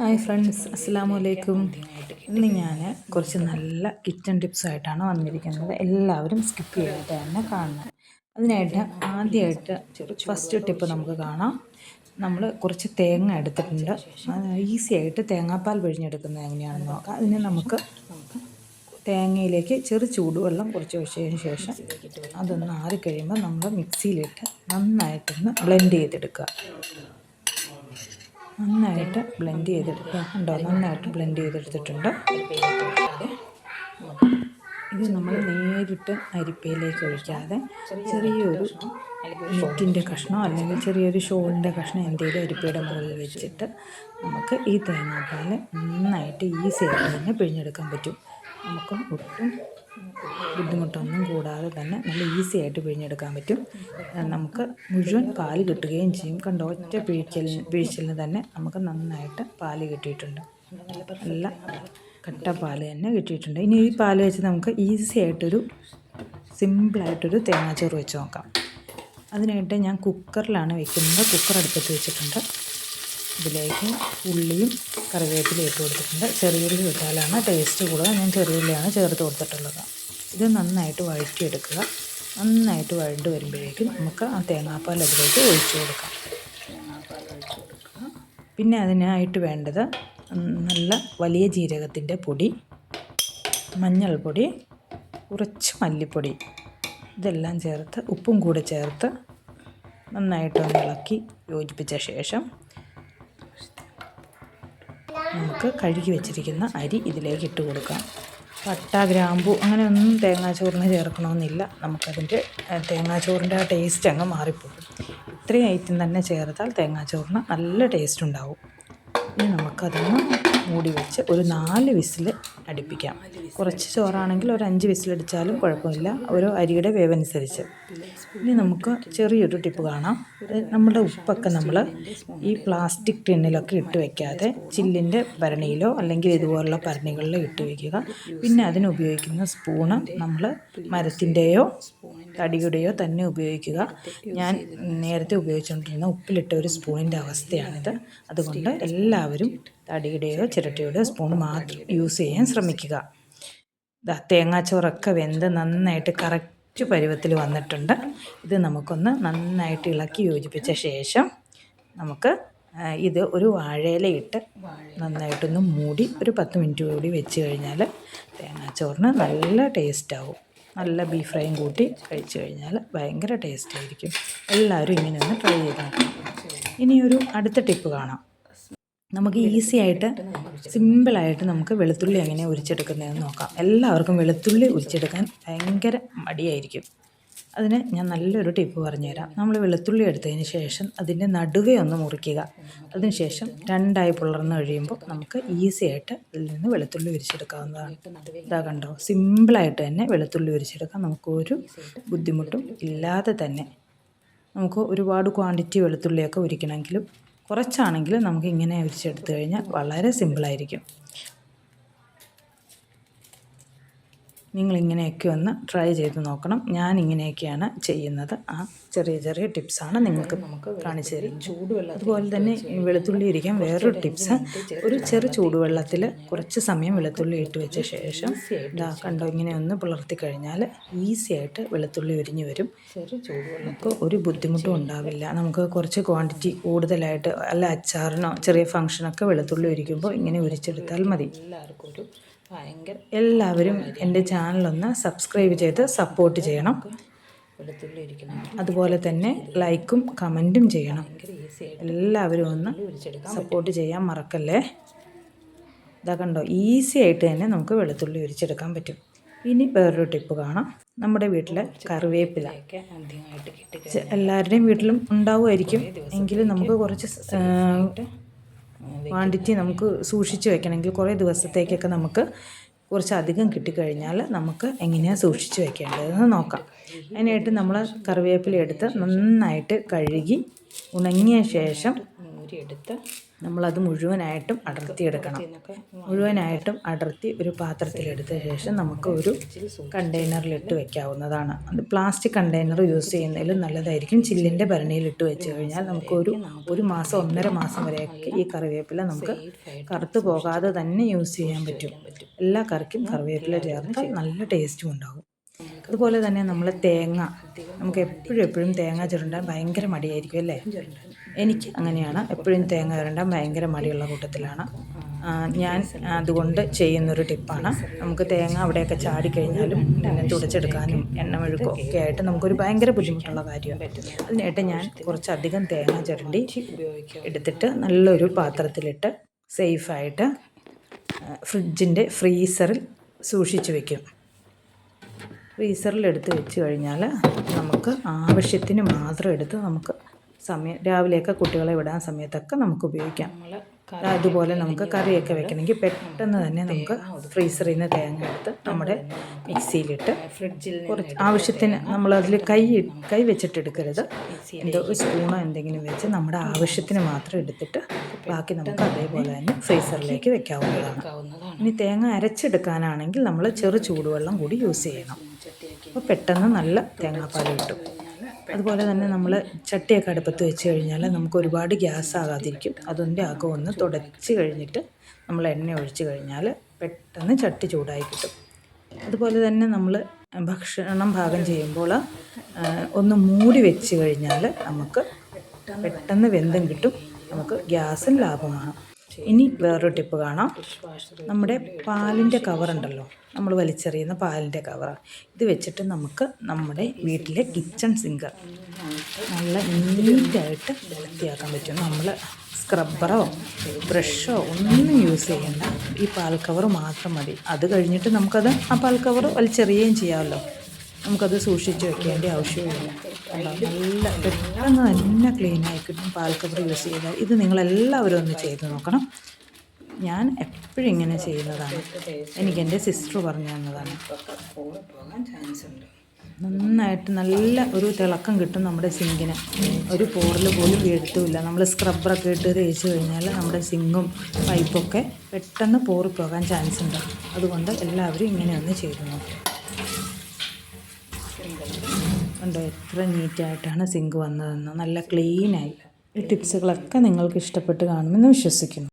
Hi friends അസ്സാം വലൈക്കും ഇന്ന് ഞാൻ കുറച്ച് നല്ല കിച്ചൺ ടിപ്സായിട്ടാണ് വന്നിരിക്കുന്നത്. എല്ലാവരും സ്കിപ്പ് ചെയ്തിട്ട് തന്നെ കാണുന്നത് അതിനായിട്ട് ആദ്യമായിട്ട് ഫസ്റ്റ് ടിപ്പ് നമുക്ക് കാണാം. നമ്മൾ കുറച്ച് തേങ്ങ എടുത്തിട്ടുണ്ട്. ഈസി ആയിട്ട് തേങ്ങാപ്പാൽ പിഴിഞ്ഞെടുക്കുന്നത് എങ്ങനെയാണെന്ന് നോക്കാം. അതിന് നമുക്ക് തേങ്ങയിലേക്ക് ചെറു ചൂടുവെള്ളം കുറച്ച് ഒഴിച്ചതിന് ശേഷം അതൊന്ന് ആറിക്കഴിയുമ്പോൾ നമ്മൾ മിക്സിയിലിട്ട് നന്നായിട്ടൊന്ന് ബ്ലെൻഡ് ചെയ്തെടുക്കുക. നന്നായിട്ട് ബ്ലെൻഡ് ചെയ്തെടുക്കുക ഉണ്ടോ നന്നായിട്ട് ബ്ലെൻഡ് ചെയ്തെടുത്തിട്ടുണ്ട്. ഇത് നമ്മൾ നേരിട്ട് അരിപ്പയിലേക്ക് ഒഴിക്കാതെ ചെറിയൊരു നെറ്റിന്റെ കഷ്ണം അല്ലെങ്കിൽ ചെറിയൊരു ഷോളിന്റെ കഷ്ണം എന്തെങ്കിലും അരിപ്പയുടെ മുകളിൽ വെച്ചിട്ട് നമുക്ക് ഈ തേങ്ങാപ്പാൽ നന്നായിട്ട് ഈസി ആയിട്ട് തന്നെ പിഴിഞ്ഞെടുക്കാൻ പറ്റും. നമുക്ക് ഒട്ടും ബുദ്ധിമുട്ടൊന്നും കൂടാതെ തന്നെ നല്ല ഈസി ആയിട്ട് പിഴിഞ്ഞെടുക്കാൻ പറ്റും. നമുക്ക് മുഴുവൻ പാൽ കിട്ടുകയും ചെയ്യും. കണ്ടോ ഒറ്റ പിഴിച്ചലിന് പിഴിച്ചലിന് തന്നെ നമുക്ക് നന്നായിട്ട് പാൽ കിട്ടിയിട്ടുണ്ട്. നല്ല കട്ട പാൽ തന്നെ കിട്ടിയിട്ടുണ്ട്. ഇനി ഈ പാൽ വെച്ച് നമുക്ക് ഈസി ആയിട്ടൊരു സിമ്പിളായിട്ടൊരു തേങ്ങാച്ചോറ് വെച്ച് നോക്കാം. അതിനായിട്ട് ഞാൻ കുക്കറിലാണ് വെക്കുന്നത്. കുക്കർ അടുപ്പത്ത് വെച്ചിട്ടുണ്ട്. ഇതിലേക്ക് ഉള്ളിയും കറിവേപ്പിലയും ഇട്ട് കൊടുത്തിട്ടുണ്ട്. ചെറിയുള്ളി ഇട്ടാലാണ് ടേസ്റ്റ് കൂടുതൽ. ഞാൻ ചെറിയുള്ളിയാണ് ചേർത്ത് കൊടുത്തിട്ടുള്ളത്. ഇത് നന്നായിട്ട് വഴറ്റിയെടുക്കുക. നന്നായിട്ട് വഴണ്ട് വരുമ്പോഴേക്കും നമുക്ക് ആ തേങ്ങാപ്പാൽ അതിലേക്ക് ഒഴിച്ചു കൊടുക്കാം. പിന്നെ അതിനായിട്ട് വേണ്ടത് നല്ല വലിയ ജീരകത്തിന്റെ പൊടി മഞ്ഞൾപ്പൊടി കുറച്ച് മല്ലിപ്പൊടി. ഇതെല്ലാം ചേർത്ത് ഉപ്പും കൂടെ ചേർത്ത് നന്നായിട്ടൊന്ന് ഇളക്കി യോജിപ്പിച്ച ശേഷം നമുക്ക് കഴുകി വെച്ചിരിക്കുന്ന അരി ഇതിലേക്ക് ഇട്ട് കൊടുക്കാം. പട്ട ഗ്രാമ്പു അങ്ങനെയൊന്നും തേങ്ങാച്ചോറിന് ചേർക്കണമെന്നില്ല. നമുക്കതിന്റെ തേങ്ങാച്ചോറിന്റെ ആ ടേസ്റ്റ് അങ്ങ് മാറിപ്പോകും. ഇത്രയും ഐറ്റം തന്നെ ചേർത്താൽ തേങ്ങാച്ചോറിന് നല്ല ടേസ്റ്റ് ഉണ്ടാവും. ഇനി നമുക്കതൊന്ന് മൂടി വെച്ച് ഒരു നാല് വിസിൽ അടുപ്പിക്കാം. കുറച്ച് ചോറാണെങ്കിൽ ഒരു അഞ്ച് വിസിലടിച്ചാലും കുഴപ്പമില്ല. ഒരു അരിയുടെ വേവനുസരിച്ച്. ഇനി നമുക്ക് ചെറിയൊരു ടിപ്പ് കാണാം. നമ്മുടെ ഉപ്പൊക്കെ നമ്മൾ ഈ പ്ലാസ്റ്റിക് ടിന്നിലൊക്കെ ഇട്ട് വെക്കാതെ ചില്ലിന്റെ ഭരണിയിലോ അല്ലെങ്കിൽ ഇതുപോലുള്ള ഭരണികളിലോ ഇട്ട് വയ്ക്കുക പിന്നെ അതിന് ഉപയോഗിക്കുന്ന സ്പൂണ് നമ്മൾ മരത്തിന്റെയോ തടിയുടെയോ തന്നെ ഉപയോഗിക്കുക. ഞാൻ നേരത്തെ ഉപയോഗിച്ചുകൊണ്ടിരുന്ന ഉപ്പിലിട്ട ഒരു സ്പൂണിന്റെ അവസ്ഥയാണിത്. അതുകൊണ്ട് എല്ലാവരും തടിയുടെയോ ചിരട്ടയുടെയോ സ്പൂൺ മാത്രം യൂസ് ചെയ്യാൻ ശ്രമിക്കുക. തേങ്ങാച്ചോറൊക്കെ വെന്ത് നന്നായിട്ട് കറക്റ്റ് പരുവത്തിൽ വന്നിട്ടുണ്ട്. ഇത് നമുക്കൊന്ന് നന്നായിട്ട് ഇളക്കി യോജിപ്പിച്ച ശേഷം നമുക്ക് ഇത് ഒരു വാഴയിലയിട്ട് നന്നായിട്ടൊന്ന് മൂടി ഒരു പത്ത് മിനിറ്റ് കൂടി വെച്ച് കഴിഞ്ഞാൽ തേങ്ങാച്ചോറിന് നല്ല ടേസ്റ്റാവും നല്ല ബീഫ് ഫ്രൈയും കൂട്ടി കഴിച്ചു കഴിഞ്ഞാൽ ഭയങ്കര ടേസ്റ്റ് ആയിരിക്കും. എല്ലാവരും ഇങ്ങനെ ഒന്ന് ട്രൈ ചെയ്ത് ഇനിയൊരു അടുത്ത ടിപ്പ് കാണാം. നമുക്ക് ഈസി ആയിട്ട് സിമ്പിളായിട്ട് നമുക്ക് വെളുത്തുള്ളി എങ്ങനെ ഉരിച്ചെടുക്കുന്നതെന്ന് നോക്കാം. എല്ലാവർക്കും വെളുത്തുള്ളി ഉരിച്ചെടുക്കാൻ ഭയങ്കര മടിയായിരിക്കും. അതിന് ഞാൻ നല്ലൊരു ടിപ്പ് പറഞ്ഞുതരാം. നമ്മൾ വെളുത്തുള്ളി എടുത്തതിന് ശേഷം അതിന്റെ നടുവേ ഒന്ന് മുറിക്കുക. അതിനുശേഷം രണ്ടായി പുളർന്ന് കഴിയുമ്പോൾ നമുക്ക് ഈസി ആയിട്ട് അതിൽ നിന്ന് വെളുത്തുള്ളി ഉരിച്ചെടുക്കാവുന്നതാണ്. ഇതാ കണ്ടോ? സിമ്പിളായിട്ട് തന്നെ വെളുത്തുള്ളി ഉരിച്ചെടുക്കാം നമുക്കൊരു ബുദ്ധിമുട്ടും ഇല്ലാതെ തന്നെ നമുക്ക് ഒരുപാട് ക്വാണ്ടിറ്റി വെളുത്തുള്ളിയൊക്കെ ഉരിക്കണമെങ്കിലും കുറച്ചാണെങ്കിൽ നമുക്ക് ഇങ്ങനെ ഉരിച്ചെടുത്തു കഴിഞ്ഞാൽ വളരെ സിമ്പിളായിരിക്കും. നിങ്ങളിങ്ങനെയൊക്കെ ഒന്ന് ട്രൈ ചെയ്ത് നോക്കണം. ഞാൻ ഇങ്ങനെയൊക്കെയാണ് ചെയ്യുന്നത്. ആ ചെറിയ ചെറിയ ടിപ്സാണ് നിങ്ങൾക്ക് നമുക്ക് കാണിച്ചു തരും ചൂടുവെള്ളം അതുപോലെ തന്നെ വെളുത്തുള്ളി ഇരിക്കാൻ വേറൊരു ടിപ്സ് ഒരു ചെറു ചൂടുവെള്ളത്തിൽ കുറച്ച് സമയം വെളുത്തുള്ളി ഇട്ട് വെച്ച ശേഷം ഇതാ കണ്ടോ ഇങ്ങനെ ഒന്ന് പുലർത്തി കഴിഞ്ഞാൽ ഈസി ആയിട്ട് വെളുത്തുള്ളി ഒരിഞ്ഞു വരും. ഇപ്പോൾ ഒരു ബുദ്ധിമുട്ടും ഉണ്ടാവില്ല. നമുക്ക് കുറച്ച് ക്വാണ്ടിറ്റി കൂടുതലായിട്ട് അല്ല അച്ചാറിനോ ചെറിയ ഫംഗ്ഷനൊക്കെ വെളുത്തുള്ളി ഒരിക്കുമ്പോൾ ഇങ്ങനെ ഉരിച്ചെടുത്താൽ മതി. എല്ലാവർക്കും ഒരു ഭയങ്കര എല്ലാവരും എന്റെ ചാനലൊന്ന് സബ്സ്ക്രൈബ് ചെയ്ത് സപ്പോർട്ട് ചെയ്യണം. വെളുത്തുള്ളി ഇരിക്കണം അതുപോലെ തന്നെ ലൈക്കും കമന്റും ചെയ്യണം. എല്ലാവരും ഒന്ന് സപ്പോർട്ട് ചെയ്യാൻ മറക്കല്ലേ? ഇതാ കണ്ടോ ഈസി ആയിട്ട് തന്നെ നമുക്ക് വെളുത്തുള്ളി ഉരിച്ചെടുക്കാൻ പറ്റും. ഇനി വേറൊരു ടിപ്പ് കാണാം. നമ്മുടെ വീട്ടിലെ കറിവേപ്പില. എല്ലാവരുടെയും വീട്ടിലും ഉണ്ടാവുമായിരിക്കും. എങ്കിലും നമുക്ക് കുറച്ച് ക്വാണ്ടിറ്റി നമുക്ക് സൂക്ഷിച്ച് വെക്കണമെങ്കിൽ കുറേ ദിവസത്തേക്കൊക്കെ നമുക്ക് കുറച്ച് അധികം കിട്ടിക്കഴിഞ്ഞാൽ നമുക്ക് എങ്ങനെയാണ് സൂക്ഷിച്ച് വെക്കേണ്ടതെന്ന് നോക്കാം. അതിനായിട്ട് നമ്മൾ കറിവേപ്പില എടുത്ത് നന്നായിട്ട് കഴുകി ഉണങ്ങിയ ശേഷം ഊരിയെടുത്ത് നമ്മളത് മുഴുവനായിട്ടും അടർത്തി എടുക്കണം മുഴുവനായിട്ടും അടർത്തി ഒരു പാത്രത്തിലെടുത്ത ശേഷം നമുക്ക് ഒരു കണ്ടെയ്നറിലിട്ട് വെക്കാവുന്നതാണ്. അത് പ്ലാസ്റ്റിക് കണ്ടെയ്നർ യൂസ് ചെയ്യുന്നതിലും നല്ലതായിരിക്കും. ചില്ലിന്റെ ഭരണിയിലിട്ട് വെച്ച് കഴിഞ്ഞാൽ നമുക്കൊരു ഒരു മാസം ഒന്നര മാസം വരെയൊക്കെ ഈ കറിവേപ്പില നമുക്ക് കറുത്ത് പോകാതെ തന്നെ യൂസ് ചെയ്യാൻ പറ്റും. എല്ലാ കറിക്കും കറിവേപ്പില ചേർത്താൽ നല്ല ടേസ്റ്റും ഉണ്ടാകും. അതുപോലെ തന്നെ നമ്മൾ തേങ്ങ നമുക്ക് എപ്പോഴും എപ്പോഴും തേങ്ങ ചുരണ്ടാൻ ഭയങ്കര മടിയായിരിക്കും അല്ലേ? എനിക്ക് അങ്ങനെയാണ്. എപ്പോഴും തേങ്ങ ചുരണ്ടാൻ ഭയങ്കര മടിയുള്ള കൂട്ടത്തിലാണ്. ഞാൻ അതുകൊണ്ട് ചെയ്യുന്നൊരു ടിപ്പാണ്. നമുക്ക് തേങ്ങ അവിടെയൊക്കെ ചാടിക്കഴിഞ്ഞാലും പിന്നെ തുടച്ചെടുക്കാനും എണ്ണ മെഴുക്കും ഒക്കെ ആയിട്ട് നമുക്കൊരു ഭയങ്കര ബുദ്ധിമുട്ടുള്ള കാര്യമാണ്. അതിനായിട്ട് ഞാൻ കുറച്ചധികം തേങ്ങ ചുരണ്ടി എടുത്തിട്ട് നല്ലൊരു പാത്രത്തിലിട്ട് സേഫായിട്ട് ഫ്രിഡ്ജിന്റെ ഫ്രീസറിൽ സൂക്ഷിച്ചു വയ്ക്കും ഫ്രീസറിൽ എടുത്ത് വെച്ച് കഴിഞ്ഞാൽ നമുക്ക് ആവശ്യത്തിന് മാത്രം എടുത്ത് നമുക്ക് സമയം രാവിലെയൊക്കെ കുട്ടികളെ വിടാൻ സമയത്തൊക്കെ നമുക്ക് ഉപയോഗിക്കാം. അതുപോലെ നമുക്ക് കറിയൊക്കെ വെക്കണമെങ്കിൽ പെട്ടെന്ന് തന്നെ നമുക്ക് ഫ്രീസറിൽ നിന്ന് തേങ്ങ എടുത്ത് നമ്മുടെ മിക്സിയിലിട്ട് ഫ്രിഡ്ജിൽ കുറച്ച് ആവശ്യത്തിന് നമ്മൾ അതിൽ കൈ കൈ വെച്ചിട്ട് എടുക്കരുത് എന്തോ ഒരു സ്പൂണോ എന്തെങ്കിലും വെച്ച് നമ്മുടെ ആവശ്യത്തിന് മാത്രം എടുത്തിട്ട് ബാക്കി നമുക്ക് അതേപോലെ തന്നെ ഫ്രീസറിലേക്ക് വെക്കാവുന്നതാണ്. ഇനി തേങ്ങ അരച്ചെടുക്കാനാണെങ്കിൽ നമ്മൾ ചെറു ചൂടുവെള്ളം കൂടി യൂസ് ചെയ്യണം. അപ്പോൾ പെട്ടെന്ന് നല്ല തേങ്ങാപ്പാൽ കിട്ടും. അതുപോലെ തന്നെ നമ്മൾ ചട്ടിയൊക്കെ അടുപ്പത്ത് വെച്ച് കഴിഞ്ഞാൽ നമുക്ക് ഒരുപാട് ഗ്യാസ് ആകാതിരിക്കും. അതിന്റെ അകം ഒന്ന് തുടച്ച് കഴിഞ്ഞിട്ട് നമ്മൾ എണ്ണ ഒഴിച്ച് കഴിഞ്ഞാൽ പെട്ടെന്ന് ചട്ടി ചൂടായി കിട്ടും. അതുപോലെ തന്നെ നമ്മൾ ഭക്ഷണം പാകം ചെയ്യുമ്പോൾ ഒന്ന് മൂടി വെച്ച് കഴിഞ്ഞാൽ നമുക്ക് പെട്ടെന്ന് വെന്തും കിട്ടും. നമുക്ക് ഗ്യാസും ലാഭമാണ്. ഇനി വേറൊരു ടിപ്പ് കാണാം. നമ്മുടെ പാലിന്റെ കവറുണ്ടല്ലോ നമ്മൾ വലിച്ചെറിയുന്ന പാലിന്റെ കവർ ഇത് വെച്ചിട്ട് നമുക്ക് നമ്മുടെ വീട്ടിലെ കിച്ചൺ സിങ്ക് നല്ല നീറ്റായിട്ട് വൃത്തിയാക്കാൻ പറ്റും. നമ്മൾ സ്ക്രബ്ബറോ ബ്രഷോ ഒന്നും യൂസ് ചെയ്യേണ്ട ഈ പാൽ കവർ മാത്രം മതി. അത് കഴിഞ്ഞിട്ട് നമുക്കത് ആ പാൽ കവർ വലിച്ചെറിയുകയും ചെയ്യാമല്ലോ. നമുക്കത് സൂക്ഷിച്ച് വെക്കേണ്ട ആവശ്യമില്ല? നല്ല പെട്ടെന്ന് തന്നെ ക്ലീനായി കിട്ടും പാൽ കവർ യൂസ് ചെയ്താൽ. ഇത് നിങ്ങളെല്ലാവരും ഒന്ന് ചെയ്ത് നോക്കണം. ഞാൻ എപ്പോഴും ഇങ്ങനെ ചെയ്യുന്നതാണ്. എനിക്ക് എന്റെ സിസ്റ്റർ പറഞ്ഞു തന്നതാണ്. നന്നായിട്ട് നല്ല ഒരു തിളക്കം കിട്ടും നമ്മുടെ സിങ്കിന്. ഒരു പോറിൽ പോലും വീഴ്ത്തുമില്ല. നമ്മൾ സ്ക്രബ്ബറൊക്കെ ഇട്ട് തേച്ച് കഴിഞ്ഞാൽ നമ്മുടെ സിങ്കും പൈപ്പൊക്കെ പെട്ടെന്ന് പോറി പോകാൻ ചാൻസ് ഉണ്ട്. അതുകൊണ്ട് എല്ലാവരും ഇങ്ങനെ ഒന്ന് ചെയ്ത് നോക്കും. കണ്ടോ എത്ര നീറ്റായിട്ടാണ് സിങ്ക് വന്നതെന്ന്. നല്ല ക്ലീനായി. ടിപ്സുകളൊക്കെ നിങ്ങൾക്ക് ഇഷ്ടപ്പെട്ട് കാണുമെന്ന് വിശ്വസിക്കുന്നു.